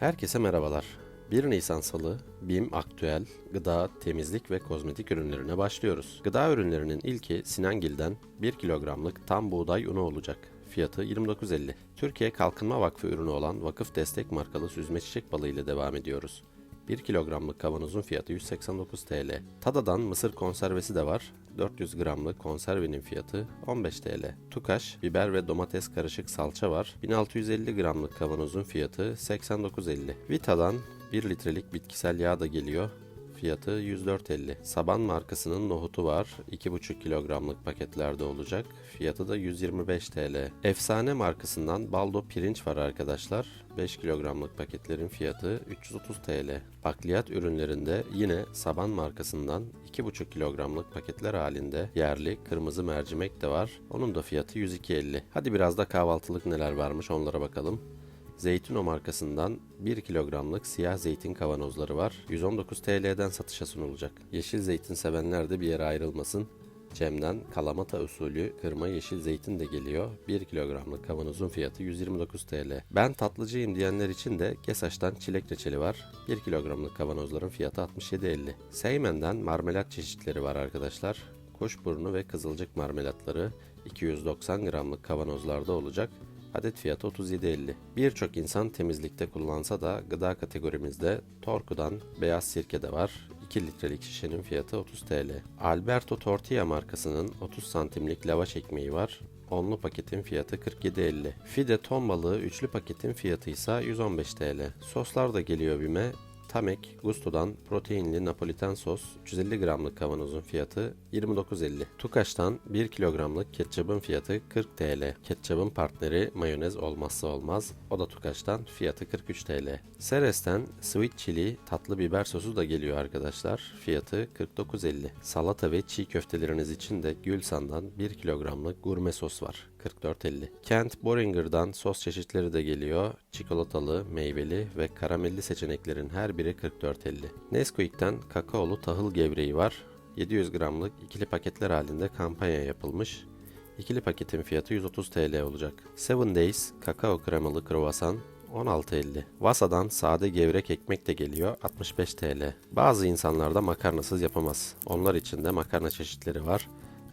Herkese merhabalar. 1 Nisan Salı, BİM Aktüel, gıda, temizlik ve kozmetik ürünlerine başlıyoruz. Gıda ürünlerinin ilki Sinangil'den 1 kilogramlık tam buğday unu olacak. Fiyatı 29.50. Türkiye Kalkınma Vakfı ürünü olan Vakıf Destek markalı süzme çiçek balığı ile devam ediyoruz. 1 kilogramlık kavanozun fiyatı 189 TL. Tada'dan mısır konservesi de var. 400 gramlık konservenin fiyatı 15 TL. Tukaş, biber ve domates karışık salça var. 1650 gramlık kavanozun fiyatı 89.50. Vita'dan 1 litrelik bitkisel yağ da geliyor. Fiyatı 104.50. Saban markasının nohutu var. 2,5 kilogramlık paketlerde olacak. Fiyatı da 125 TL. Efsane markasından baldo pirinç var arkadaşlar. 5 kilogramlık paketlerin fiyatı 330 TL. Bakliyat ürünlerinde yine Saban markasından 2,5 kilogramlık paketler halinde yerli kırmızı mercimek de var. Onun da fiyatı 102.50. Hadi biraz da kahvaltılık neler varmış onlara bakalım. Zeytino markasından 1 kilogramlık siyah zeytin kavanozları var. 119 TL'den satışa sunulacak. Yeşil zeytin sevenler de bir yere ayrılmasın. Cem'den kalamata usulü kırma yeşil zeytin de geliyor. 1 kilogramlık kavanozun fiyatı 129 TL. Ben tatlıcıyım diyenler için de Gesaç'tan çilek reçeli var. 1 kilogramlık kavanozların fiyatı 67.50. Seymen'den marmelat çeşitleri var arkadaşlar. Kuşburnu ve kızılcık marmelatları 290 gramlık kavanozlarda olacak. Adet fiyatı 37.50. Birçok insan temizlikte kullansa da gıda kategorimizde Torku'dan beyaz sirke de var. 2 litrelik şişenin fiyatı 30 TL. Alberto Tortilla markasının 30 santimlik lavaş ekmeği var. Onlu paketin fiyatı 47.50. Fide ton balığı üçlü paketin fiyatı ise 115 TL. Soslar da geliyor bime. Tamek Gusto'dan proteinli napoliten sos 350 gramlık kavanozun fiyatı 29.50. Tukaş'tan 1 kilogramlık ketçabın fiyatı 40 TL. Ketçabın partneri mayonez olmazsa olmaz. O da Tukaş'tan fiyatı 43 TL. Seres'ten sweet chili tatlı biber sosu da geliyor arkadaşlar. Fiyatı 49.50. Salata ve çiğ köfteleriniz için de Gülsan'dan 1 kilogramlık gurme sos var. 44.50. Kent Boringer'dan sos çeşitleri de geliyor. Çikolatalı, meyveli ve karamelli seçeneklerin her biri 44.50. Nesquik'ten kakaolu tahıl gevreği var. 700 gramlık ikili paketler halinde kampanya yapılmış. İkili paketin fiyatı 130 TL olacak. 7 Days kakao kremalı kruvasan 16.50. Vasa'dan sade gevrek ekmek de geliyor 65 TL. Bazı insanlar da makarnasız yapamaz. Onlar için de makarna çeşitleri var.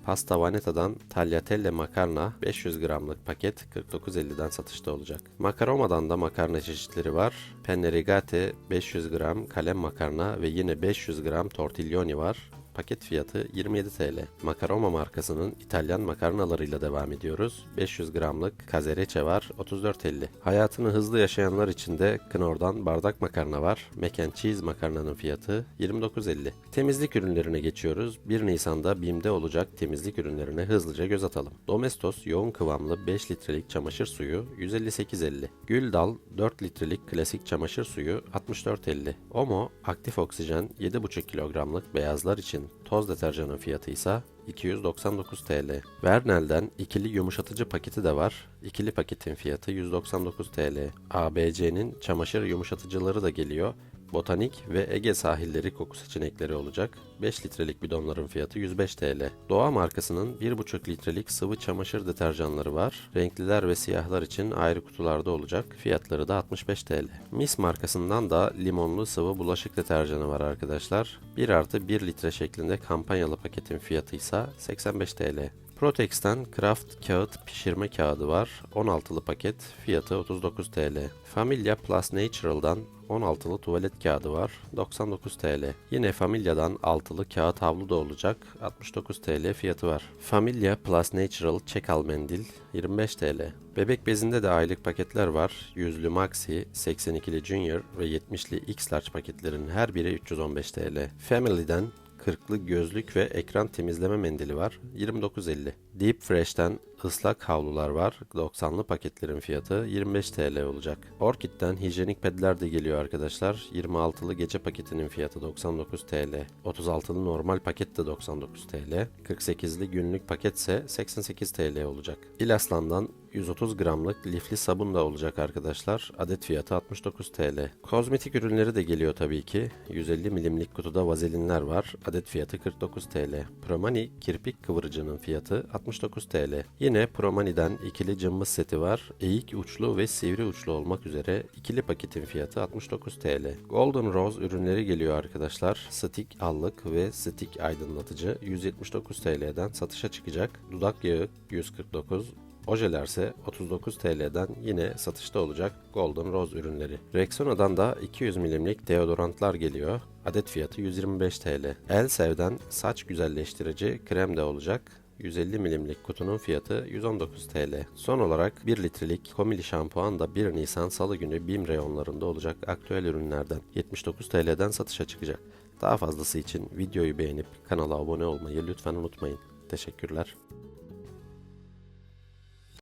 Pasta Vaneta'dan tagliatelle makarna 500 gramlık paket 49.50'den satışta olacak. Makaroma'dan da makarna çeşitleri var. Penne rigate 500 gram kalem makarna ve yine 500 gram tortiglioni var. Paket fiyatı 27 TL. Makaroma markasının İtalyan makarnalarıyla devam ediyoruz. 500 gramlık kazereçe var 34.50. Hayatını hızlı yaşayanlar için de Knorr'dan bardak makarna var. Mac and cheese makarnanın fiyatı 29.50. Temizlik ürünlerine geçiyoruz. 1 Nisan'da BİM'de olacak temizlik ürünlerine hızlıca göz atalım. Domestos yoğun kıvamlı 5 litrelik çamaşır suyu 158.50. Güldal 4 litrelik klasik çamaşır suyu 64.50. Omo aktif oksijen 7,5 kilogramlık beyazlar için toz deterjanın fiyatı ise 299 TL. Vernel'den ikili yumuşatıcı paketi de var. İkili paketin fiyatı 199 TL. ABC'nin çamaşır yumuşatıcıları da geliyor. Botanik ve Ege sahilleri koku seçenekleri olacak. 5 litrelik bidonların fiyatı 105 TL. Doğa markasının 1,5 litrelik sıvı çamaşır deterjanları var. Renkliler ve siyahlar için ayrı kutularda olacak. Fiyatları da 65 TL. Mis markasından da limonlu sıvı bulaşık deterjanı var arkadaşlar. 1 artı 1 litre şeklinde kampanyalı paketin fiyatı ise 85 TL. Protex'ten Craft kağıt pişirme kağıdı var. 16'lı paket. Fiyatı 39 TL. Familia Plus Natural'dan 16'lı tuvalet kağıdı var. 99 TL. Yine Familia'dan 6'lı kağıt havlu da olacak. 69 TL fiyatı var. Familia Plus Natural çekal mendil 25 TL. Bebek bezinde de aylık paketler var. Yüzlü Maxi, 82'li Junior ve 70'li X Large paketlerin her biri 315 TL. Family'den kırklı gözlük ve ekran temizleme mendili var. 29.50. Deep Fresh'ten ıslak havlular var. 90'lı paketlerin fiyatı 25 TL olacak. Orchid'den hijyenik pedler de geliyor arkadaşlar. 26'lı gece paketinin fiyatı 99 TL. 36'lı normal paket de 99 TL. 48'li günlük paketse 88 TL olacak. İlaslan'dan 130 gramlık lifli sabun da olacak arkadaşlar. Adet fiyatı 69 TL. Kozmetik ürünleri de geliyor tabii ki. 150 milimlik kutuda vazelinler var. Adet fiyatı 49 TL. Promani kirpik kıvırıcının fiyatı 69 TL. Yine Promani'den ikili cımbız seti var. Eğik uçlu ve sivri uçlu olmak üzere ikili paketin fiyatı 69 TL. Golden Rose ürünleri geliyor arkadaşlar. Stick allık ve stick aydınlatıcı 179 TL'den satışa çıkacak. Dudak yağı 149, Ojelerse 39 TL'den yine satışta olacak Golden Rose ürünleri. Rexona'dan da 200 milimlik deodorantlar geliyor. Adet fiyatı 125 TL. Elsev'den saç güzelleştirici krem de olacak. 150 milimlik kutunun fiyatı 119 TL. Son olarak 1 litrelik komili şampuan da 1 Nisan Salı günü BİM reyonlarında olacak aktüel ürünlerden 79 TL'den satışa çıkacak. Daha fazlası için videoyu beğenip kanala abone olmayı lütfen unutmayın. Teşekkürler.